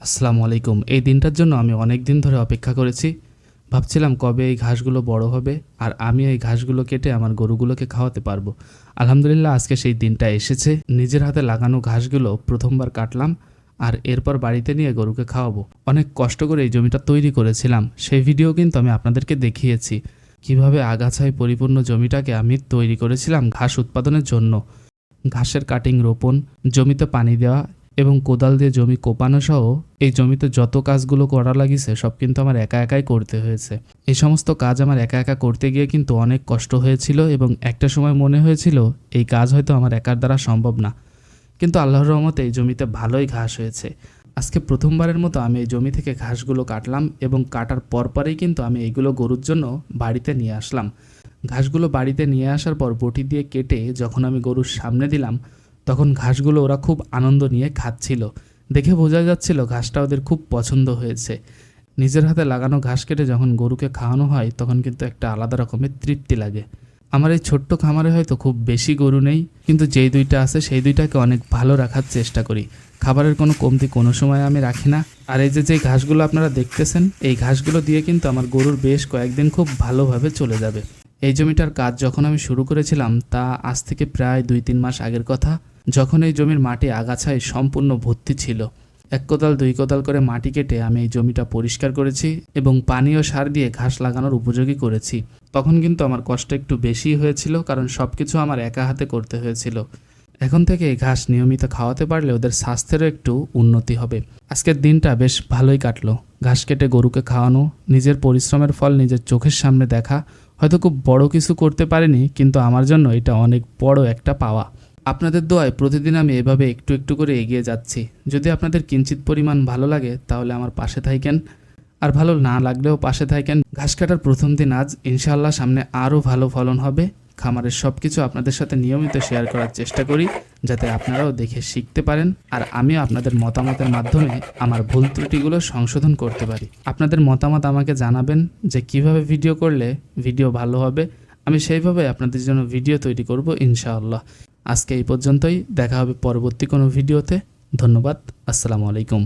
আসসালামু আলাইকুম। এই দিনটার জন্য আমি অনেক দিন ধরে অপেক্ষা করেছি। ভাবছিলাম কবে এই ঘাসগুলো বড় হবে আর আমি এই ঘাসগুলো কেটে আমার গরুগুলোকে খাওয়াতে পারব। আলহামদুলিল্লাহ, আজকে সেই দিনটা এসেছে। নিজের হাতে লাগানো ঘাসগুলো প্রথমবার কাটলাম আর এরপর বাড়িতে নিয়ে গরুকে খাওয়াবো। অনেক কষ্ট করে এই জমিটা তৈরি করেছিলাম। সেই ভিডিও কিন্তু আমি আপনাদেরকে দেখিয়েছি। কীভাবে আগাছায় পরিপূর্ণ জমিটাকে আমি তৈরি করেছিলাম ঘাস উৎপাদনের জন্য। ঘাসের কাটিং রোপণ, জমিতে পানি দেওয়া এবং কোদাল দিয়ে জমি কোপানো সহ এই জমিতে যত কাজগুলো করা লাগিছে, সব কিন্তু আমার একা একাই করতে হয়েছে। এই সমস্ত কাজ আমার একা একা করতে গিয়ে কিন্তু অনেক কষ্ট হয়েছিল এবং একটা সময় মনে হয়েছিল, এই কাজ হয়তো আমার একার দ্বারা সম্ভব না। কিন্তু আল্লাহর রহমতে এই জমিতে ভালোই ঘাস হয়েছে। আজকে প্রথমবারের মতো আমি এই জমি থেকে ঘাসগুলো কাটলাম এবং কাটার পরপরেই কিন্তু আমি এইগুলো গরুর জন্য বাড়িতে নিয়ে আসলাম। ঘাসগুলো বাড়িতে নিয়ে আসার পর বটি দিয়ে কেটে যখন আমি গরুর সামনে দিলাম তখন ঘাসগুলো ওরা খুব আনন্দ নিয়ে খাচ্ছিল। দেখে বোঝা যাচ্ছিল ঘাসটা ওদের খুব পছন্দ হয়েছে। নিজের হাতে লাগানো ঘাস কেটে যখন গরুকে খাওয়ানো হয়, তখন কিন্তু একটা আলাদা রকমের তৃপ্তি লাগে। আমার এই ছোট্ট খামারে হয়তো খুব বেশি গরু নেই, কিন্তু যেই দুইটা আছে সেই দুইটাকে অনেক ভালো রাখার চেষ্টা করি। খাবারের কোনো কমতি কোনো সময় আমি রাখি না। আর এই যে যে ঘাসগুলো আপনারা দেখতেছেন, এই ঘাসগুলো দিয়ে কিন্তু আমার গরুর বেশ কয়েকদিন খুব ভালোভাবে চলে যাবে। এই জমিটার কাজ যখন আমি শুরু করেছিলাম তা আজ থেকে প্রায় দুই তিন মাস আগের কথা। যখন এই জমির মাটি আগাছায় সম্পূর্ণ ভর্তি ছিল, এক কোদাল দুই কোদাল করে মাটি কেটে আমি এই জমিটা পরিষ্কার করেছি এবং পানি ও সার দিয়ে ঘাস লাগানোর উপযোগী করেছি। তখন কিন্তু আমার কষ্ট একটু বেশি হয়েছিল, কারণ সব কিছু আমার একা হাতে করতে হয়েছিল। এখন থেকে এই ঘাস নিয়মিত খাওয়াতে পারলে ওদের স্বাস্থ্যেরও একটু উন্নতি হবে। আজকের দিনটা বেশ ভালোই কাটলো। ঘাস কেটে গরুকে খাওয়ানো, নিজের পরিশ্রমের ফল নিজের চোখের সামনে দেখা হয়তো খুব বড় কিছু করতে পারিনি, কিন্তু আমার জন্য এটা অনেক বড় একটা পাওয়া। আপনাদের দোয়ায় প্রতিদিন আমি এভাবে একটু একটু করে এগিয়ে যাচ্ছি। যদি আপনাদের কিঞ্চিত পরিমাণ ভালো লাগে, তাহলে আমার পাশে থাকেন আর ভালো না লাগলেও পাশে থাকেন ঘাস কাটার প্রথম দিন আজ ইনশাল্লাহ সামনে আরও ভালো ফলন হবে। খামারের সব কিছু আপনাদের সাথে নিয়মিত শেয়ার করার চেষ্টা করি, যাতে আপনারাও দেখে শিখতে পারেন আর আমিও আপনাদের মতামতের মাধ্যমে আমার ভুল ত্রুটিগুলো সংশোধন করতে পারি। আপনাদের মতামত আমাকে জানাবেন যে কীভাবে ভিডিও করলে ভিডিও ভালো হবে। আমি সেইভাবে আপনাদের জন্য ভিডিও তৈরি করব, ইনশাআল্লাহ। আজকে এই পর্যন্তই, দেখা হবে পরবর্তী কোনো ভিডিওতে ধন্যবাদ, আসসালামু আলাইকুম।